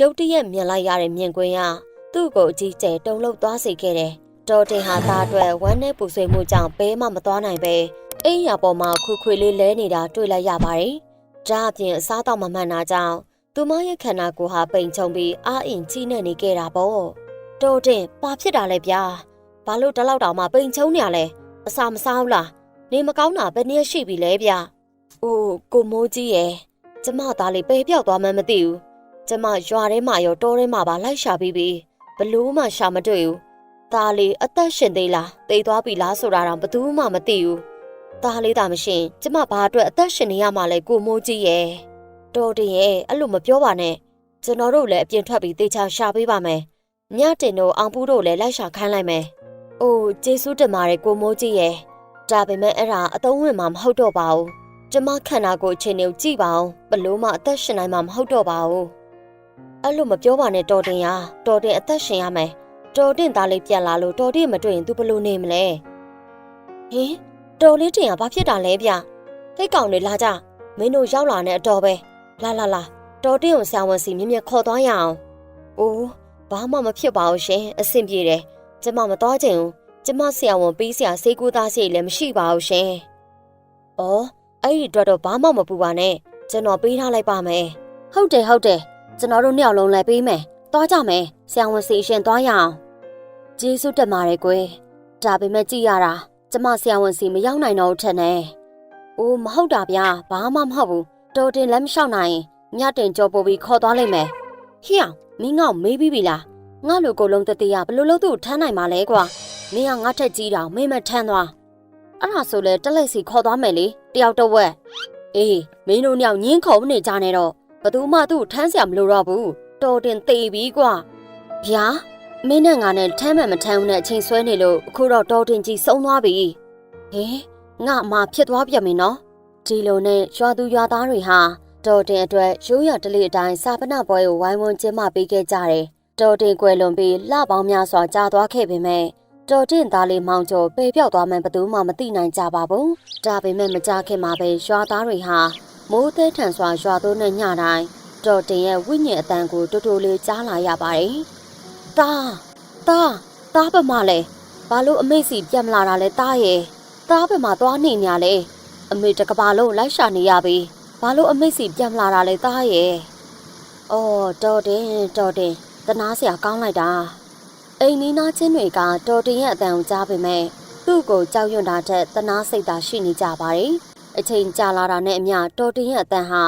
ရုတ်တရက်မြင်လိုက်ရတဲ့မြင်ကွင်းကသူ့ကိုအကြီးကျယ်တုန်လှုပ်သွားစေခဲ့တယ်။တော်တင်ဟာသားအတွက်ဝမ်းနဲ့ပူဆွေးမှုကြောင့်ဘဲမှမသွားနိုင်ပဲအိမ်ရပေါ်မှာခွေခွေလေးလဲနေတာတွေ့လိုက်ရပါတယ်။ဒါအပြင်အစားတော့မမှန်တာကြောင့်သူမရဲ့ခန္ဓာကိုယ်ဟာပိန်ချုံပြီးအာအင်ချိနဲ့နေခဲ့တာပေါ့။တော်တင်ဘာဖြစ်တာလဲဗျာ။ဘာလို့တလောက်တောင်မှပိန်ချုံနေရလဲ။အစာမစားဘူးလား။နေမကောင်းတာဘယ်နည်းရှိပြီလဲဗျ။အိုးကိုမိုးကြီးရဲ့ကျမသားလေးပဲပြောက်သွားမှန်းမသိဘူး။ ကျမရွာထဲမှာရောတောထဲမှာပါလိုက်ရှာပြီးပြီဘလို့မှရှာမတွေ့ဘူး။သားလေးအသက်ရှင်သေးလား။သိသွားပြီလားဆိုတာတော့ဘယ်သူမှမသိဘူး။သားလေးသာမရှင်ကျမဘာအတွက်အသက်ရှင်နေရမှာလဲကိုမိုးကြီးရဲ့။တော်တင်ရဲ့အဲ့လိုမပြောပါနဲ့။ကျွန်တော်တို့လည်းအပြင်ထွက်ပြီးတေချာရှာပေးပါမယ်။ညတင်တို့အောင်ပူတို့လည်းလိုက်ရှာခိုင်းလိုက်မယ်။အိုးကျေးဇူးတင်ပါတယ်ကိုမိုးကြီးရဲ့။ဒါပေမဲ့အဲ့ဒါအသုံးဝင်မှာမဟုတ်တော့ပါဘူး။ကျမခန္ဓာကိုယ်အခြေအနေကိုကြည့်ပါအောင်ဘလို့မှအသက်ရှင်နိုင်မှာမဟုတ်တော့ပါဘူး အဲ့လိုမပြောပါနဲ့တော်တင်ရတော်တင်အသက်ရှင်ရမယ်တော်တင်သားလေးပြန်လာလို့တော်တင်မတွေ့ရင် तू ဘလို့နေမလဲဟင်တော်လေးတင်ကဘာဖြစ်တာလဲဗျဟိတ်ကောင်တွေလာကြမင်းတို့ရောက်လာတဲ့အတော်ပဲလာလာလာတော်တင်ကိုဆာဝန်စီမြင်မြခေါ်သွားရအောင်အိုးဘာမှမဖြစ်ပါဘူးရှင်အဆင်ပြေတယ်ကျမမသွားချင်ဘူးကျမဆရာဝန်ပေးဆရာစေကူသားစီလည်းမရှိပါဘူးရှင်။အော်အဲ့ဒီအတွက်တော့ဘာမှမပူပါနဲ့ကျွန်တော်ပေးထားလိုက်ပါမယ်။ဟုတ်တယ်ဟုတ်တယ် ကျွန်တော်တို့နှစ်ယောက်လုံးလည်းပေးမယ်။သွားကြမယ်ဆရာဝန်စီရှင်သွားရအောင်။ကျေးဇူးတက်ပါတယ်ကွယ်။ဒါပေမဲ့ကြည့်ရတာကျမဆရာဝန်စီမရောက်နိုင်တော့ဘူးထင်တယ်။အိုးမဟုတ်တာဗျာဘာမှမဟုတ်ဘူး။တော်တင်လည်းမလျှောက်နိုင်ရင်ညတင်ကြောပို့ပြီးခေါ်သွားလိုက်မယ်။ဟိယမင်းငေါ့မေးပြီးပြီလား။ငါလိုကိုလုံးတတိယဘလို့လို့သူ့ထမ်းနိုင်မှာလဲကွာ။မင်းကငါထက်ကြီးတောင်မင်းမထမ်းသွား။အဲ့ဒါဆိုလေတက်လိုက်စီခေါ်သွားမယ်လေတယောက်တော့ဝက်။အေးမင်းတို့ညောင်ညင်းခုံမနေကြနဲ့တော့ ဘသူမှသူ့ထမ်းစရာမလိုတော့ဘူးတော်တင်သေးပြီကွာဗျာမင်းနဲ့ငါနဲ့ထမ်းမှန်မထမ်းဘူးနဲ့အချိန်ဆွဲနေလို့အခုတော့တော်တင်ကြီးဆုံးသွားပြီဟေးငါအမဖြစ်သွားပြန်ပြီနော်ဒီလိုနဲ့ရွာသူရွာသားတွေဟာတော်တင်အတွက်ရိုးရတလေးအတိုင်းစာပနပွဲကိုဝိုင်းဝန်းကျင်းပပေးခဲ့ကြတယ်တော်တင်ကွယ်လွန်ပြီးလှပေါင်းများစွာကြာသွားခဲ့ပေမဲ့တော်တင်သားလေးမောင်ကျော်ပေပြောက်သွားမှဘယ်သူမှမသိနိုင်ကြပါဘူးဒါပေမဲ့မကြခင်မှာပဲရွာသားတွေဟာ မိုးသေးထန်စွာရွာသွန်းတဲ့ညတိုင်းတော်တင်ရဲ့ဝိညာဉ်အတန်ကိုတူတူလေးကြားလာရပါတယ်။တာတာတားပမလဲဘာလို့အမေစီပြန်မလာတာလဲတားရဲ့တားပမသွားနေညာလဲအမေတကဘာလုံးလိုက်ရှာနေရပြီဘာလို့အမေစီပြန်မလာတာလဲတားရဲ့အော်တော်တင်တော်တင်တနာစရာကောင်းလိုက်တာအိမ်နီးနားချင်းတွေကတော်တင်ရဲ့အတန်ကိုကြားပေမဲ့သူ့ကိုကြောက်ရွံ့တာထက်တနာစိတ်သာရှိနေကြပါတယ် အချိန်ကြာလာတာနဲ့အမျှတော်တင်ရဲ့အတန်ဟာ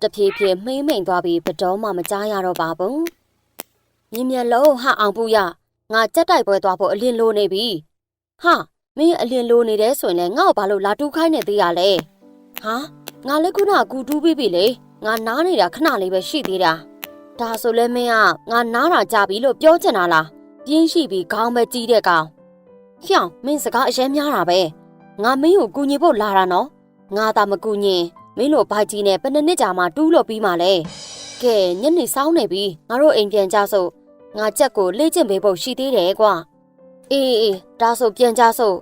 တဖြည်းဖြည်းမှိမ့်မိန်သွားပြီးဘတော်မှမကြားရတော့ပါဘူးမြင်မြန်လုံးဟအောင်ပူရငါကြက်တိုက်ပွဲသွားဖို့အလင်းလိုနေပြီဟာမင်းအလင်းလိုနေတယ်ဆိုရင်လည်းငါ့ကိုဘာလို့လာတူးခိုင်းနေသေးရလဲဟာငါလည်းခုနကကူတူးပြီးပြီလေငါနားနေတာခဏလေးပဲရှိသေးတာဒါဆိုလဲမင်းကငါနားတာကြပြီလို့ပြောချင်တာလားပြင်းရှိပြီးခေါင်းပဲကြီးတဲ့ကောင်ဟျောင်းမင်းစကားအရင်များတာပဲငါမင်းကိုကူညီဖို့လာတာနော် ငါသာမကူညီမင်းတို့ဘိုက်ကြီးနဲ့ဘယ်နှစ်နှစ်ကြာမှတူးလို့ပြီးမှလဲကဲညနေစောင်းနေပြီငါတို့အိမ်ပြန်ကြစို့ငါချက်ကိုလေ့ကျင့်ပေးဖို့ရှိသေးတယ်ကွာအေးအေးဒါဆိုပြန်ကြစို့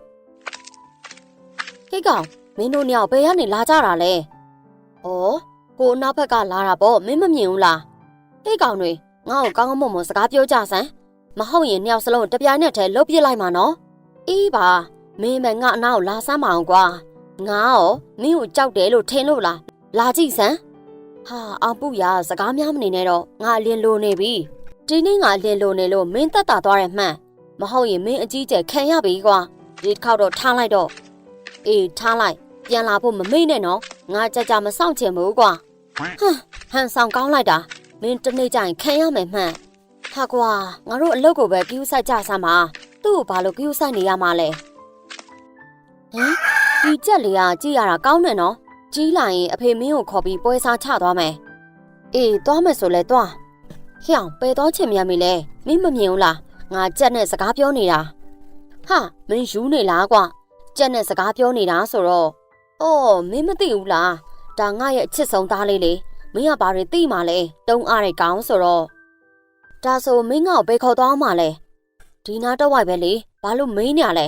ဟိတ်ကောင်မင်းတို့ညောင်ဘယ်ကနေလာကြတာလဲဩကိုအနောက်ဘက်ကလာတာပေါ့မင်းမမြင်ဘူးလားဟိတ်ကောင်တွေငါ့ကိုကောင်းကောင်းမွန်မွန်စကားပြောကြစမ်းမဟုတ်ရင်နှစ်ယောက်စလုံးတပြိုင်နက်တည်းလှုပ်ပြစ်လိုက်မှာနော်အေးပါမင်းမငါအနောက်လာစမ်းမအောင်ကွာ ငါရောမင်းကိုကြောက်တယ်လို့ထင်လို့လားလာကြည့်စမ်းဟာအောင်ပူရစကားများမနေနဲ့တော့ငါအလင်းလိုနေပြီဒီနေ့ငါအလင်းလိုနေလို့မင်းတက်တာသွားတယ်မှန်မဟုတ်ရင်မင်းအကြီးကျယ်ခံရပြီကွာဒီတစ်ခေါက်တော့ထားလိုက်တော့အေးထားလိုက်ပြန်လာဖို့မမေ့နဲ့နော်ငါကြကြမစောင့်ချင်ဘူးကွာဟမ်ဟန်ဆောင်ကောင်းလိုက်တာမင်းတနေ့ကျရင်ခံရမယ်မှန်ဟာကွာငါတို့အလုပ်ကိုပဲကြူးဆိုင်ကြစမ်းပါသူ့ကိုဘာလို့ကြူးဆိုင်နေရမှာလဲဟမ် ဒီကြက်လေးကကြည့်ရတာကောင်းတယ်နော်ကြီးလာရင်အဖေမင်းကိုခေါ်ပြီးပွဲစားချသွားမယ်အေးသွားမယ်ဆိုလဲသွားဟျောင်ပယ်သွားချင်မြန်ပြီလဲမင်းမမြင်ဘူးလားငါကြက်နဲ့စကားပြောနေတာဟာမင်းယူနေလားကွာကြက်နဲ့စကားပြောနေတာဆိုတော့အော်မင်းမသိဘူးလားဒါငါရဲ့အချစ်ဆုံးသားလေးလေမင်းကဘာတွေသိမှလဲတုံးအားတဲ့ကောင်းဆိုတော့ဒါဆိုမင်းငါ့ကိုဘယ်ခေါ်သွားမှလဲဒီနာတော့ဝိုက်ပဲလေဘာလို့မင်းနေရလဲ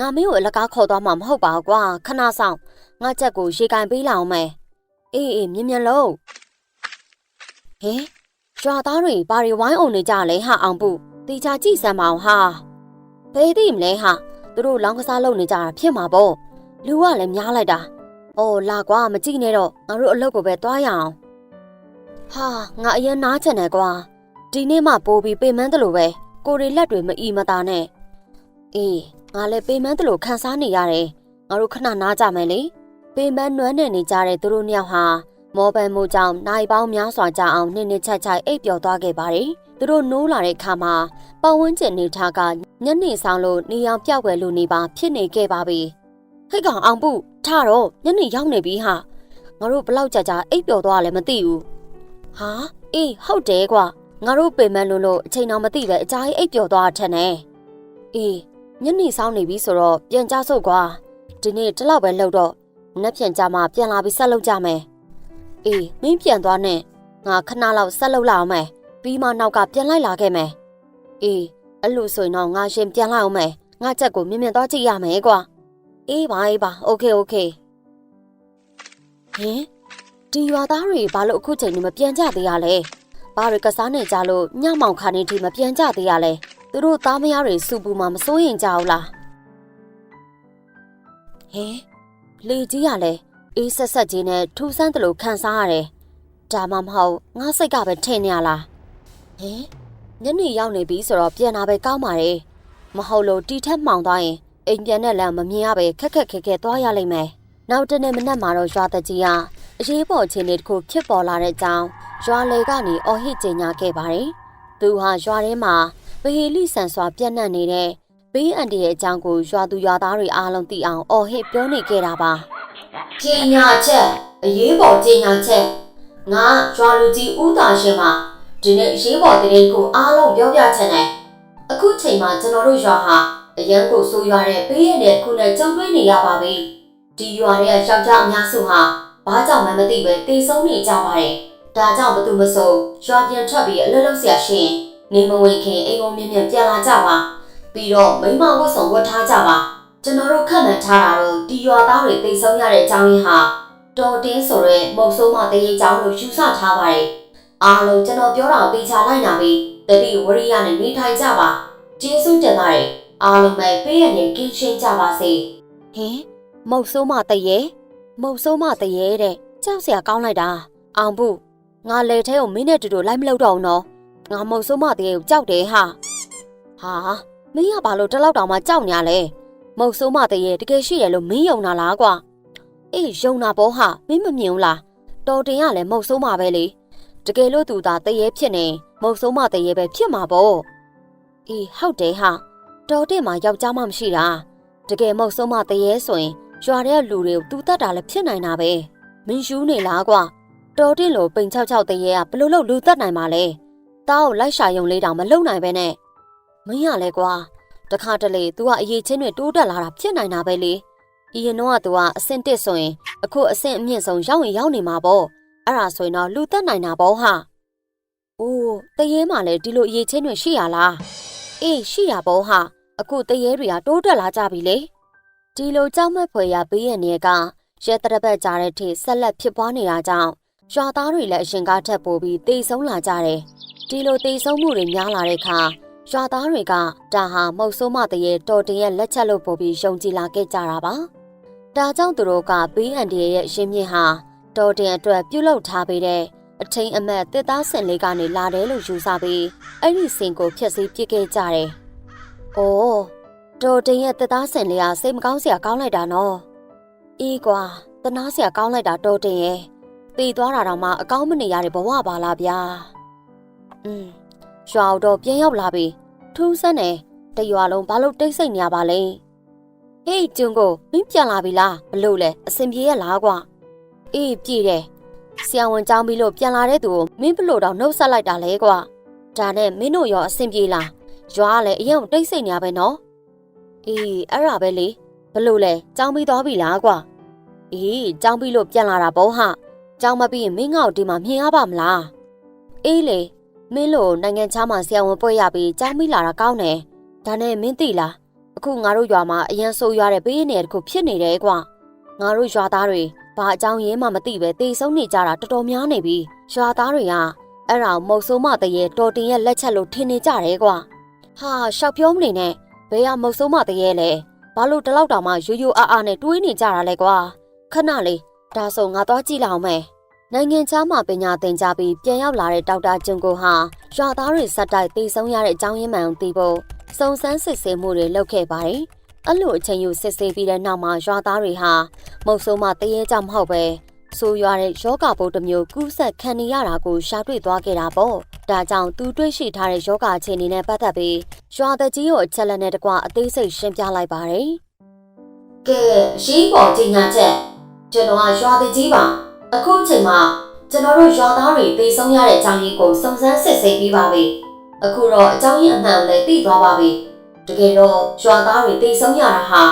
ငါမင်းကိုအလကားခေါ်သွားမှာမဟုတ်ပါဘူးကွာခဏဆောင်ငါချက်ကိုရေကန်ပေးလာအောင်မယ်အေးအေးမြင်မြန်လုံးဟင်ရွာသားတွေဘာတွေဝိုင်းအောင်နေကြလဲဟာအောင်ပုတေချာကြည့်စမ်းပါအောင်ဟာဘယ်သိမလဲဟာသူတို့လောင်းကစားလုပ်နေကြတာဖြစ်မှာပေါ့လူကလည်းများလိုက်တာအော်လာကွာမကြည့်နဲ့တော့ငါတို့အလုပ်ကိုပဲသွားရအောင်ဟာငါအရင်နားချင်တယ်ကွာဒီနေ့မှပိုးပြီးပေမန်းတယ်လို့ပဲကိုရီလက်တွေမအီမသာနဲ့အေး ငါလည်းပေမန်းတယ်လို့ခံစားနေရတယ်ငါတို့ခဏနားကြမယ်လေပေမန်းနွမ်းနေနေကြတဲ့သူတို့နှစ်ယောက်ဟာမောပန်မှုကြောင့်နိုင်ပေါင်းများစွာကြာအောင်နှစ်နှစ်ချက်ချိုက်အိပ်ပျော်သွားခဲ့ပါတယ်။သူတို့နိုးလာတဲ့အခါမှာပတ်ဝန်းကျင်နေထားကညနေဆောင်လို့နေအောင်ပြောက်ွယ်လို့နေပါဖြစ်နေခဲ့ပါပြီ။ဟိတ်ကောင်အောင်ပုထတော့ညနေရောက်နေပြီဟာ။ငါတို့ဘလောက်ကြာကြာအိပ်ပျော်သွားလဲမသိဘူး။ဟာအေးဟုတ်တယ်ကွာ။ငါတို့ပင်မလို့လို့အချိန်တော်မသိပဲအကြာကြီးအိပ်ပျော်သွားထက်နေ။အေး ညနေဆောင်နေပြီဆိုတော့ပြန်ကြဆုပ်ကွာ။ဒီနေ့တလောက်ပဲလှုပ်တော့မနှက်ပြန်ကြမှာပြန်လာပြီးဆက်လုပ်ကြမယ်။ အေးမင်းပြန်သွားနဲ့ငါခဏလောက်ဆက်လုပ်လိုက်အောင်မယ်ပြီးမှနောက်ကပြန်လိုက်လာခဲ့မယ်အေးအဲ့လိုဆိုရင်တော့ငါရှင်ပြန်လိုက်အောင်မယ်ငါချက်ကိုမြင်မြင်သွားကြည့်ရမယ်ကွာအေးပါအေးပါโอเคโอเคဟင်ဒီရွာသားတွေဘာလို့အခုချိန်နေမပြန်ကြသေးရလဲဘာတွေကစားနေကြလို့ညမောင်ခါနေထိမပြန်ကြသေးရလဲ သူတို့သားမယားတွေစူပူမှမစိုးရင်ကြဘူးလားဟင်လေကြီးရလဲအေးဆက်ဆက်ကြီးနဲ့ထူဆန်းတယ်လို့ခံစားရတယ်။ဒါမှမဟုတ်ငါစိတ်ကပဲထင်နေရလား။ဟင်ညနေရောက်နေပြီဆိုတော့ပြန်လာပဲကောင်းပါလေ။မဟုတ်လို့တီထက်မှောင်သွားရင်အိမ်ပြန်တဲ့လမ်းမမြင်ရပဲခက်ခက်ခဲခဲသွားရလိမ့်မယ်။နောက်တနေ့မနက်မှာတော့ရွာတကြီးကအရေးပေါ်အခြေအနေတစ်ခုဖြစ်ပေါ်လာတဲ့အကြောင်းရွာလေကနေအော်ဟစ်ကြေညာခဲ့ပါတယ်။သူဟာရွာထဲမှာ ဗဟေလိဆန်စွာပြန့်နှံ့နေတဲ့ဘေးအန္တရာယ်အကြောင်းကိုရွာသူရွာသားတွေအားလုံးသိအောင်အော်ဟစ်ပြောနေခဲ့တာပါ။ကြီးညာချက်အရေးပေါ်ကြီးညာချက်ငါရွာလူကြီးဦးတာရှင်မှာဒီနေ့အရေးပေါ်တရင်ကိုအားလုံးပြောပြချင်တယ်။အခုချိန်မှာကျွန်တော်တို့ရွာဟာအရန်ကိုဆိုးရွားတဲ့ဘေးရတဲ့ခုနဲ့ကြုံတွေ့နေရပါပြီ။ဒီရွာတွေကယောက်ျားအများစုဟာဘာကြောင့်မှမသိပဲတေဆုံးနေကြပါတယ်။ဒါကြောင့်ဘသူမဆိုရွာပြန်ထွက်ပြီးအလွတ်လွတ်ဆရာရှင် နေမဝင်ခင်အိမ်ဝင်မြင်မြင်ပြန်လာကြပါပြီးတော့မိမဝတ်ဆောင်ဝတ်ထားကြပါကျွန်တော်တို့ခန့်မှန်းထားတာတော့ဒီရွာသားတွေတိတ်ဆုံးရတဲ့အကြောင်းရင်းဟာတော်တင်းဆိုရဲမုတ်ဆိုးမတရေကြောင်းလို့ယူဆထားပါတယ်။အားလုံးကျွန်တော်ပြောတာကိုသိချလိုက်နာပြီးတတိဝရိယနဲ့နေထိုင်ကြပါ။ကျေးဇူးတင်ပါတယ်။အားလုံးပဲပေးရနေကင်းရှင်းကြပါစေ။ဟင်မုတ်ဆိုးမတရေမုတ်ဆိုးမတရေတဲ့ကြောက်စရာကောင်းလိုက်တာ။အောင်ဘူးငါလေထဲကိုမင်းနဲ့တူတူလိုက်မလို့တော့ဘူးနော်။ ငါမုတ်ဆိုးမတရေကိုကြောက်တယ်ဟာ။ဟာမင်းကဘာလို့တလောက်တောင်မှကြောက်ညာလဲ။မုတ်ဆိုးမတရေတကယ်ရှိတယ်လို့မင်းယုံတာလားကွာအေးယုံတာပေါ့ဟာမင်းမမြင်ဘူးလားတော်တင်ကလည်းမုတ်ဆိုးမပဲလေတကယ်လို့သူသာတရေဖြစ်နေမုတ်ဆိုးမတရေပဲဖြစ်မှာပေါ့အေးဟုတ်တယ်ဟာတော်တင်မှာယောက်ျားမှမရှိတာတကယ်မုတ်ဆိုးမတရေဆိုရင်ရွာတဲ့လူတွေကိုသူတတ်တာလည်းဖြစ်နိုင်တာပဲမင်းယူနေလားကွာတော်တင်လို့ပိန်၆၆တရေကဘလို့လို့လူတတ်နိုင်မှာလဲ တားကိုလိုက်ရှာယုံလေးတောင်မလုံနိုင်ပဲနဲ့မင်းရလဲကွာတခါတလေ तू ကအရေးချင်းတွေတိုးတက်လာတာဖြစ်နိုင်တာပဲလေ။အရင်တော့က तू ကအဆင့်တစ်ဆိုရင်အခုအဆင့်အမြင့်ဆုံးရောက်ရင်ရောက်နေမှာပေါ့။အဲ့ဒါဆိုရင်တော့လူသက်နိုင်တာပေါ့ဟာ။အိုးတရေမှလည်းဒီလိုအရေးချင်းတွေရှိရလား။အေးရှိရပေါ့ဟာ။အခုတရေတွေကတိုးတက်လာကြပြီလေ။ဒီလိုကြောက်မဲ့ဖွယ်ရဘေးရနေကရဲတရပတ်ကြားတဲ့ထိဆက်လက်ဖြစ်ပွားနေတာကြောင့်ရွာသားတွေလည်းအရှင်ကားထက်ပိုပြီးတေဆုံးလာကြတယ်။ ဒီလိုတေဆုံးမှုတွေများလာတဲ့အခါရွာသားတွေကဒါဟာမုတ်ဆိုးမတရေတော်တင်ရဲ့လက်ချက်လို့ပို့ပြီးယုံကြည်လာခဲ့ကြတာပါ။ဒါကြောင့်သူတို့ကဘေးအန်ဒီရဲ့ရင်းမြစ်ဟာတော်တင်အတွက်ပြုလုပ်ထားပေးတဲ့အထိန်အမတ်တစ်သားစင်လေးကနေလာတယ်လို့ယူဆပြီးအဲ့ဒီစင်ကိုဖျက်ဆီးပစ်ခဲ့ကြတယ်။အိုးတော်တင်ရဲ့တစ်သားစင်လေးကစိတ်မကောင်းစရာကောင်းလိုက်တာနော်။အေးကွာတနာစရာကောင်းလိုက်တာတော်တင်ရဲ့တည်သွားတာတော့မှအကောင်းမနေရတဲ့ဘဝပါလားဗျာ။ อืมရွာတော့ပြန်ရောက်လာပြီထူးဆန်းတယ်တရွာလုံးဘာလို့တိတ်ဆိတ်နေရပါလဲဟေးကျွန်းကိုမင်းပြန်လာပြီလားဘလို့လဲအစင်ပြေရလားကွာအေးပြေတယ်ဆရာဝန်ကြောင်းပြီးလို့ပြန်လာတဲ့သူကိုမင်းဘလို့တော့နှုတ်ဆက်လိုက်တာလဲကွာဒါနဲ့မင်းတို့ရောအစင်ပြေလားရွာကလည်းအရင်တိတ်ဆိတ်နေရပဲနော်အေးအဲ့ဒါပဲလေဘလို့လဲကြောင်းပြီးသွားပြီလားကွာအေးကြောင်းပြီးလို့ပြန်လာတာပေါ့ဟာကြောင်းမပြီးရင်မင်းငါ့ကိုဒီမှာမြင်ရပါမလားအေးလေ မင်းလို့နိုင်ငံခြားမှာဆရာဝန်ပွဲရပြီးကြားမိလာတာကောင်းတယ်။ဒါနဲ့မင်းသိလားအခုငါတို့ရွာမှာအရန်ဆိုးရွားတဲ့ဘေးနေရတခုဖြစ်နေတယ်ကွာ။ငါတို့ရွာသားတွေဘာအကြောင်းရင်းမှမသိပဲတေဆုံးနေကြတာတော်တော်များနေပြီ။ရွာသားတွေကအအဲ့ဒါမုတ်ဆိုးမတရေတော်တင်ရဲ့လက်ချက်လို့ထင်နေကြတယ်ကွာဟာရှောက်ပြောမနေနဲ့ဘယ်ကမုတ်ဆိုးမတရေလဲဘာလို့ဒီလောက်တောင်မှရိုးရိုးအားအားနဲ့တွေးနေကြတာလဲကွာခဏလေးဒါဆိုငါသွားကြည့်လောက်မယ် နိုင်ငံခြားမှာပညာသင်ကြားပြီးပြန်ရောက်လာတဲ့ဒေါက်တာကျွန်းကိုဟာရွာသားတွေစက်တိုက်တေဆုံးရတဲ့အကြောင်းရင်းမှန်ကိုသိဖို့စုံစမ်းစစ်ဆေးမှုတွေလုပ်ခဲ့ပါတယ်အဲ့လိုအချိန်ယူစစ်ဆေးပြီးတဲ့နောက်မှာရွာသားတွေဟာမုတ်ဆိုးမတရေကြောင့်မဟုတ်ပဲဆိုးရွားတဲ့ယောဂဘုတ်တစ်မျိုးကူးဆက်ခံနေရတာကိုရှာတွေ့သွားခဲ့တာပေါ့ဒါကြောင့်သူတွေ့ရှိထားတဲ့ယောဂအခြေအနေနဲ့ပတ်သက်ပြီးရွာသက်ကြီးကိုအချက်လက်နဲ့တကွအသေးစိတ်ရှင်းပြလိုက်ပါတယ်ကဲရှိပေါ်ကြီးညာချက်ကျွန်တော်ကရွာသက်ကြီးပါ အခုချိန်မှာကျွန်တော်တို့ရွာသားတွေပေးဆုံးရတဲ့အကြောင်းရင်းကိုစုံစမ်းစစ်ဆေးပြီးပါပြီ။အခုတော့အကြောင်းရင်းအမှန်ကိုလည်းသိသွားပါပြီ။တကယ်တော့ရွာသားတွေပေးဆုံးရတာဟာ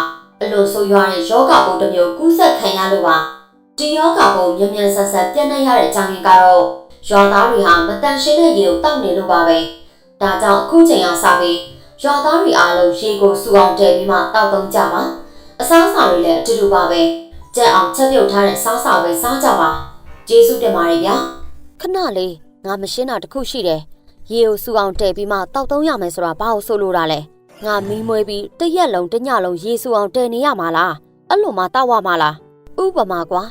အလွန်ဆိုးရွားတဲ့ယောဂပုံတစ်မျိုးကူးစက်ခံရလို့ပါ။ဒီယောဂပုံမြန်မြန်ဆန်ဆန်ပြန့်နှံ့ရတဲ့အကြောင်းရင်းကတော့ရွာသားတွေဟာမတန်ရှင်းတဲ့ရေကိုတောက်နေလို့ပါပဲ။ဒါကြောင့်အခုချိန်ကစပြီးရွာသားတွေအားလုံးရေကိုစူအောင်တည်ပြီးမှတောက်သုံးကြပါ။အစားအစာတွေလည်းအတူတူပါပဲ။ ကြက်အောင်ချက်ပြုတ်ထားတဲ့စားစာပဲစားကြပါ။ကျေးဇူးတင်ပါတယ်ဗျာ။ခဏလေးငါမရှင်းတာတစ်ခုရှိတယ်။ရေကိုစူအောင်တည်ပြီးမှတောက်သုံးရမယ်ဆိုတာဘာလို့ဆိုလိုတာလဲ။ငါမီးမွေးပြီးတစ်ရက်လုံးတစ်ညလုံးရေစူအောင်တည်နေရမှာလား။အဲ့လိုမှတောက်ရမှာလား။ဥပမာကွာ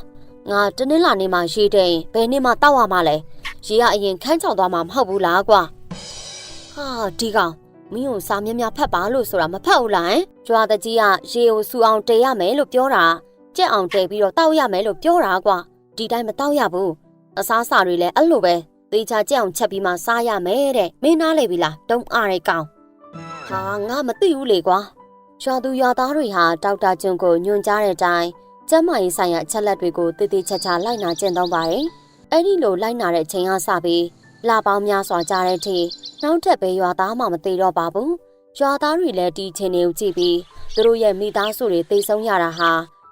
ငါတနင်္လာနေ့မှရေးတဲ့ရင်ဘယ်နေ့မှတောက်ရမှာလဲရေကအရင်ခန်းချောက်သွားမှာမဟုတ်ဘူးလားကွာဟာဒီကောင်မင်းကိုစာမြများဖတ်ပါလို့ဆိုတာမဖတ်ဘူးလားဟင်ကြွားတကြီးကရေကိုစူအောင်တည်ရမယ်လို့ပြောတာ ကြက်အောင်တည်ပြီးတော့တောက်ရမယ်လို့ပြောတာကွာဒီတိုင်းမတောက်ရဘူးအစားအစာတွေလည်းအဲ့လိုပဲသေချာကြက်အောင်ချက်ပြီးမှစားရမယ်တဲ့မင်းနားလေပြီလားတုံးအားတဲ့ကောင်ဟာငါမသိဘူးလေကွာရွာသူရွာသားတွေဟာဒေါက်တာကျွန်းကိုညွှန်ကြားတဲ့အတိုင်းကျမ်းမာရေးဆိုင်ရာအချက်လက်တွေကိုတည်တည်ချာချာလိုက်နာကျင့်သုံးပါတယ်။အဲ့ဒီလိုလိုက်နာတဲ့အချိန်ကစပြီးလပေါင်းများစွာကြာတဲ့အထိနောက်ထပ်ပဲရွာသားမှမသေးတော့ပါဘူး။ရွာသားတွေလည်းဒီအချိန်တွေကိုကြည့်ပြီးသူတို့ရဲ့မိသားစုတွေသိဆုံးရတာဟာ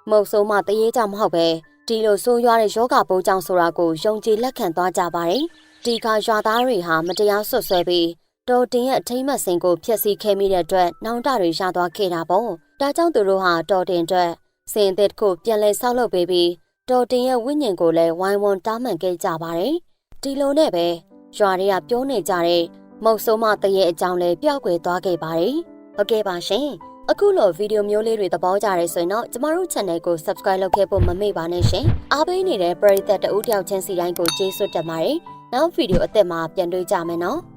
မဟုတ်ဆုံးမှတရေကြောင့်မဟုတ်ပဲဒီလိုဆိုးရွားတဲ့ယောဂပိုးကြောင့်ဆိုတာကိုယုံကြည်လက်ခံသွားကြပါတယ်။ဒီကရွာသားတွေဟာမတရားဆွတ်ဆွဲပြီးတော်တင်ရဲ့အထိမ့်မတ်စင်ကိုဖျက်ဆီးခဲ့မိတဲ့အတွက်နောင်တတွေရသွားခဲ့တာပေါ့။ဒါကြောင့်သူတို့ဟာတော်တင်အတွက်စင်အသစ်တစ်ခုပြန်လဲဆောက်လုပ်ပေးပြီးတော်တင်ရဲ့ဝိညာဉ်ကိုလည်းဝိုင်းဝန်းတားမှန်ခဲ့ကြပါတယ်။ဒီလိုနဲ့ပဲရွာတွေကပြောနေကြတဲ့မုတ်ဆိုးမတရဲ့အကြောင်းလည်းပျောက်ကွယ်သွားခဲ့ပါတယ်။ဟုတ်ကဲ့ပါရှင်။ အခုလိုဗီဒီယိုမျိုးလေးတွေသဘောကျရဲဆိုရင်တော့ကျမတို့ channel ကို subscribe လုပ်ခဲ့ဖို့မမေ့ပါနဲ့ရှင်။အားပေးနေတဲ့ပရိသတ်တဦးတယောက်ချင်းစီတိုင်းကိုကျေးဇူးတင်ပါတယ်။နောက်ဗီဒီယိုအသစ်မှာပြန်တွေ့ကြမယ်နော်။